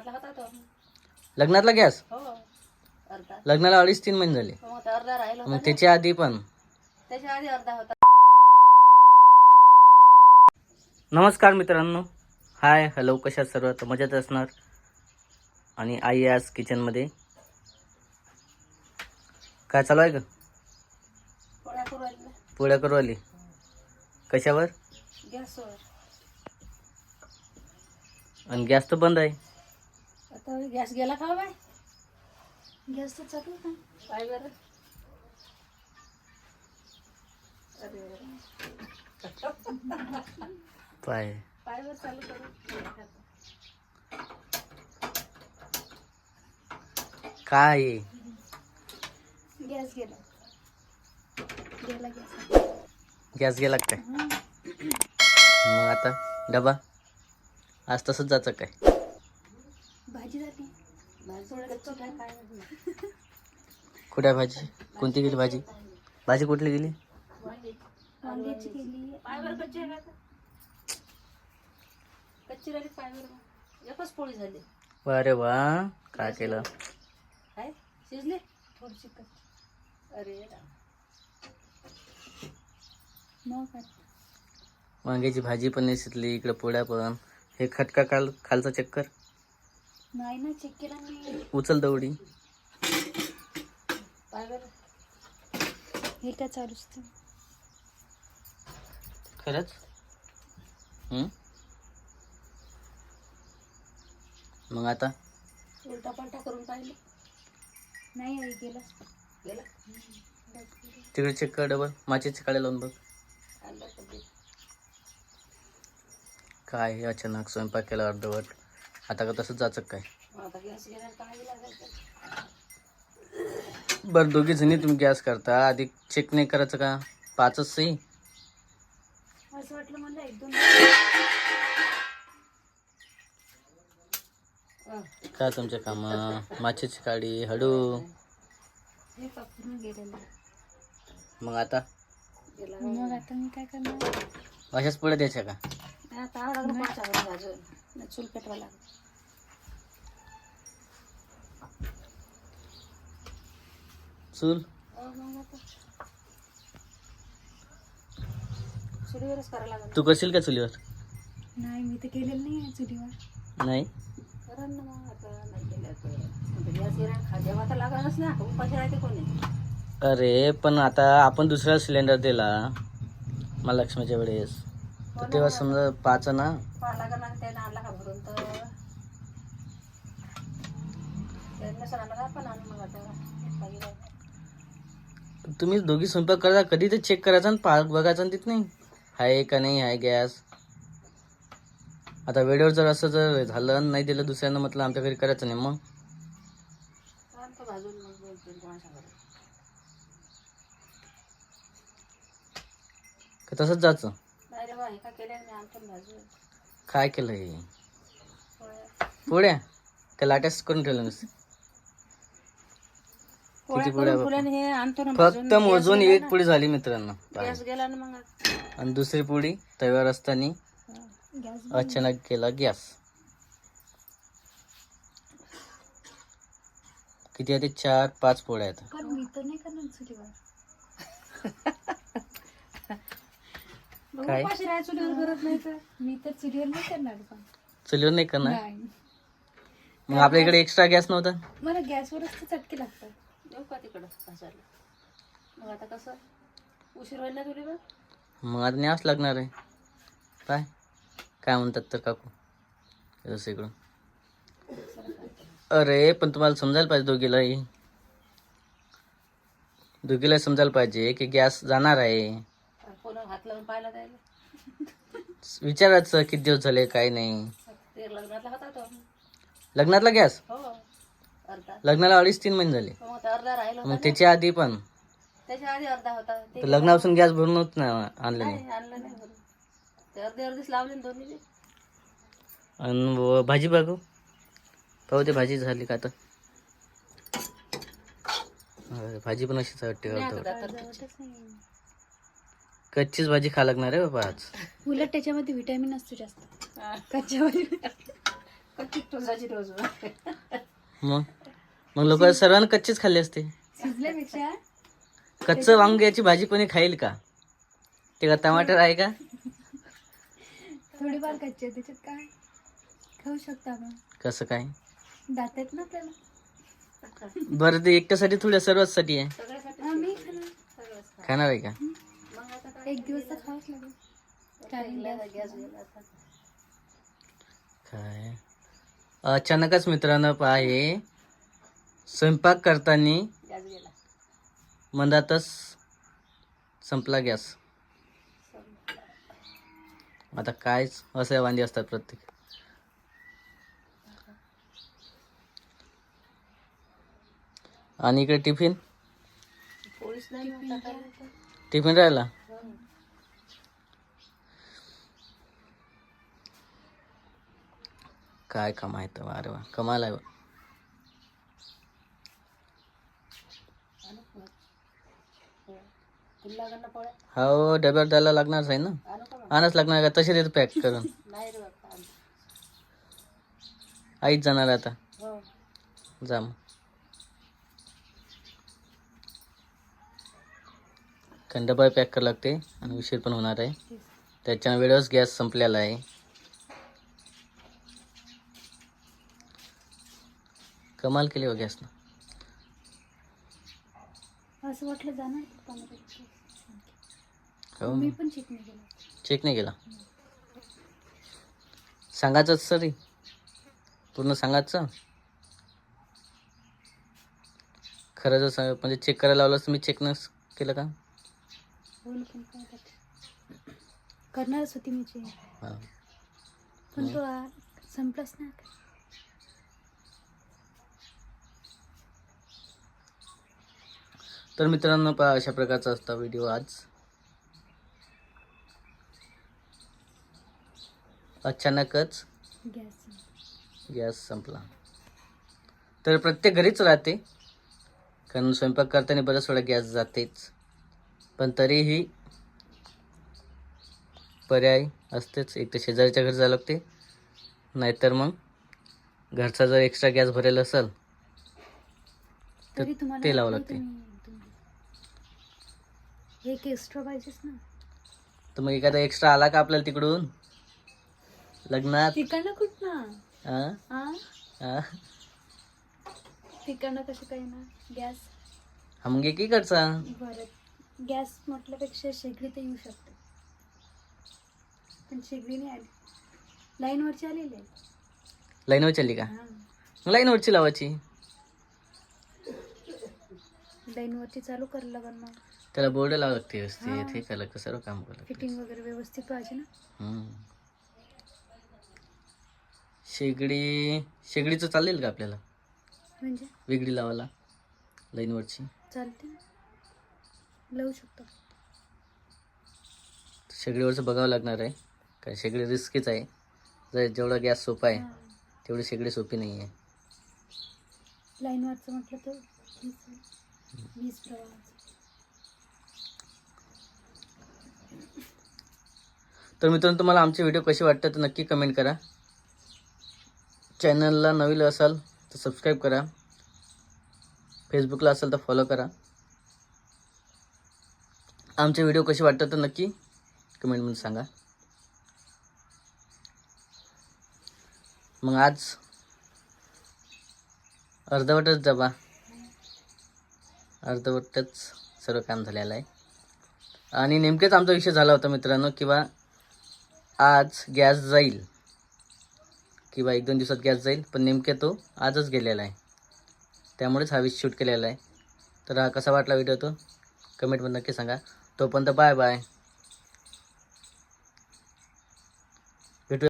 लग्नातला होता तो. लग्नातला गॅस? हो अर्धा. लग्नाला अडीच तीन महिने झाले. अर्धा राहिला मग होता ना. त्याच्या आधी पण. त्याच्या आधी अर्धा होता. नमस्कार मित्रांनो. हाय हॅलो कशा सर्व? तर मजेत असणार. आणि आई आज किचनमध्ये. काय चालू आहे का पोळ्या करू राहिल्या पोळ्या करू आली कशावर? गॅसवर. आणि गॅस तर बंद आहे. आता गॅस गेला का हो बाय गॅस तर चालू का पाय बरं? अरे पाय. पाय वर चालू करू. काय? गॅस गेला. गेला गॅस. गॅस गेला का काय? मग आता डबा? आज तसंच जायचं काय भाजी झाली भाजी थोडं कच्चं काय काय नाही. कुठे भाजी? कोणती गेली भाजी? भाजी कुठली गेली? अरे वा काय केलं? थोडीशी अरे वांग्याची भाजी पण नाही शिजली इकडं पोळ्या पण. हे खटका काल खालचा चक्कर? नाही ना चेक केला उचल दवडी पायवर हे काय चालूच खरंच? हं? मग आता? उलटा पलटा करून पाहिलं. नाही आई गेला. गेला. तिकडे चेक कर डबल माचीची काळे लावून बघ. आलं का बी? काय हे अचानक स्वयंपाक केला अर्धवट. आता का तसंच जायचं काय? बरं दोघी जणी तुम्ही गॅस करता. आधी चेक नाही करायचं का? पाचच सही? असं वाटलं मला एक दोन. अं, काय तुमच्या कामा? माचीची काडी हळू. हे गेलेलं. मग आता? मग आता मी काय करणार? अशाच पुढे द्यायच्या का? आता आवडा लागलं पाच आवडा भाजून चूल पेटवा लागलं. चूल चुलीवरच करावं लागलं. तू करशील का चुलीवर? नाही मी तर केलेलं नाही आहे चुलीवर. नाही? करा ना मग आता नाही केलं तर. आता गॅस गिराण खा जेव्हा तर लागणच ना उपाशी राहते कोणी? अरे पण आता आपण दुसरा सिलेंडर दिला महालक्ष्मीच्या वेळेस. तर तेव्हा समजा पाच ना? पाहा लागणार त्यानं आणला का भरून तर त्यानं नसेल आणला का आपण आणू मग आता पाहिजे काय. तुम्ही दोघी स्वयंपाक करता कधी ते चेक करायचा ना पाक बघायचा ना तिथं नाही. आहे का नाही आहे गॅस. आता वेळेवर जर असं जर झालं नाही दिलं दुसऱ्यांना म्हटलं आमच्या घरी करायचं नाही मग? तसंच जायचं? काय केलं हे? पोळ्या. पोळ्या? का लाट्याच करून ठेवलं नुसतं? पोळ्या पोळ्या करून फुल्याने हे आणतो ना भाजून. फक्त मोजून एक पोळी झाली मित्रांनो. गॅस गेला ना मग आणि दुसरी पोळी तव्यावर असताना गॅस अचानक गेला गॅस. किती आहे ते चार पाच पोळ्या आहेत. पण मी तर नाही करणार चुलीवर. काय? उपाशी राहा चुलीवर करत नाही तर? मी तर चुलीवर नाही करणार पण. चुलीवर नाही करणार? नाही. मग आपल्या इकडे एक्स्ट्रा गॅस नव्हता? मला गॅसवरच चटके लागतात. येऊ का तिकडं भाजायला मग आता कसं? उशीर होईल ना मग? आता न्यावंच लागणार आहे. काय काय म्हणतात तर काकू? जसं इकडं अरे पण तुम्हाला समजायला पाहिजे दोघीलाही. दोघीला समजायला पाहिजे की गॅस जाणार आहे. फोन हात लावून पाहायला जायला? विचारायचं किती दिवस झाले काय नाही. ते लग्नातला होता तो. लग्नातला गॅस? हो. अर्धा. लग्नाला अडीच तीन महिने झाले. मग आता अर्धा राहिला मग होता त्याच्या आधी पण. त्याच्या आधी अर्धा होता. ते तर लग्नापासून गॅस भरून होत ना आणलं नाही. नाही आणलं नाही भरून. ते अर्धे अर्धीच लावले ना दोन्ही आणि व भाजी बघू. पाहू ते भाजी झाली का आता. अरे, भाजी पण अशीच वाटते अर्धवट. कच्चीच. भाजी खा लागणार आहे बाबा आज. उलट त्याच्यामध्ये व्हिटॅमिन असतो जास्त. कच्च्या भाजी कच्ची रोज मग? मग लोक सर्वांना कच्चीच खाल्ली असते. शिजल्यापेक्षा कच्चं वांग्याची भाजी कोणी खाईल का? ते का टमाटर आहे का? थोडीफार कच्ची आहे त्याच्यात काय? खाऊ शकता आपण. कसं काय? दात आहेत ना आपल्याला बरं ते एकट्यासाठी थोड्या सर्वांसाठी आहे. हा, मी खाणार. खाणार आहे का? एक दिवस तर खावाच लागेल. कारण गॅस काय? अचानकच मित्रांनो पहा हे. स्वयंपाक करताना मंदातच संपला गॅस. आता कायच असे वांदी असतात प्रत्येक. आणि इकडे टिफिन? टिफिन राहिला. काय कमायत अरे वा कमाल आहे बा. तुला लागण ना पोळ्या हो डब्यावर द्यायला लागणारच आहे ना? आणच लागणार का? तसे देतो पॅक करून. आईच जाणार आहे आता. जाम जा मग. कारण डबा पॅक करावं लागते आणि उशीर पण होणार आहे. त्याच्या वेळेस गॅस संपलेला आहे. कमाल केली हो गॅसनं. असं वाटलं जाणार मी पण चेक नाही केलं. चेक नाही केला? सांगायचंच सरी. पूर्ण सांगायचं? खरं जर सांग म्हणजे चेक करायला लावलं तर मी चेक न केलं का? बोल पण काय करते? करणारच होती मी हां. पण तो आ- संपलाच ना तर मित्रांनो पहा अशा प्रकारचा असता व्हिडिओ आज. अचानकच गॅस गॅस संपला. तर प्रत्येक घरीच राहते. कारण स्वयंपाक करताना बऱ्याच वेळा गॅस जातेच. पण तरीही पर्याय असतेच. एक तर शेजारीच्या घरी जावं लागते. नाहीतर मग घरचा जर एक्स्ट्रा गॅस भरेल असेल तर ते लावावं लागते. एक एक्स्ट्रा पाहिजेच ना. तर मग एखादा एक्स्ट्रा आला का आपल्याला तिकडून? लग्नात? तिकडनं कुठ ना हा? तिकडनं कसं काय ना गॅस? हा मग एक इकडचा बरं. गॅस म्हटल्यापेक्षा शेगडी तर येऊ शकते. पण शेगडी नाही आली. लाईनवरची आलेली आहे. लाईनवर चालली का? हा. मग लाईनवरची लावायची. लाईनवरची चालू करायला लागेल मग. त्याला बोर्ड लावा लागते व्यवस्थित. हा. हे केलं का? सर्व काम करावं लागते. फिटिंग वगैरे व्यवस्थित पाहिजे ना? हम्म. शेगडी शेगडीचं चालेल का आपल्याला? म्हणजे? वेगळी लावायला लाईनवरची. चालते. लावू शकतो. शेगडीवरचं बघावं लागणार आहे. कारण शेगडी रिस्कीच आहे. जर जेवढा गॅस सोपा आहे. तेवढी शेगडी सोपी नाही आहे. लाईनवरचं म्हटलं तर प्रवाहाचं. तर मित्रांनो तुम्हाला आमचे व्हिडिओ कसे वाटतात तर नक्की कमेंट करा. चॅनलला नवीन असाल तर सबस्क्राईब करा. फेसबुकला असाल तर फॉलो करा. आमचे व्हिडिओ कसे वाटतात तर नक्की कमेंटमध्ये सांगा. मग आज अर्धवटच जबा अर्धवटच सर्व काम झालेलं आहे. आणि नेमकेच आमचा विषय झाला होता मित्रांनो किंवा आज गॅस जाईल. किंवा एक दोन दिवसात गॅस जाईल पण नेमक्या तो आजच गेलेला आहे. त्यामुळेच हा वीज शूट केलेला आहे. तर हा कसा वाटला व्हिडिओ तो? कमेंटमध्ये नक्की सांगा. तोपर्यंत बाय बाय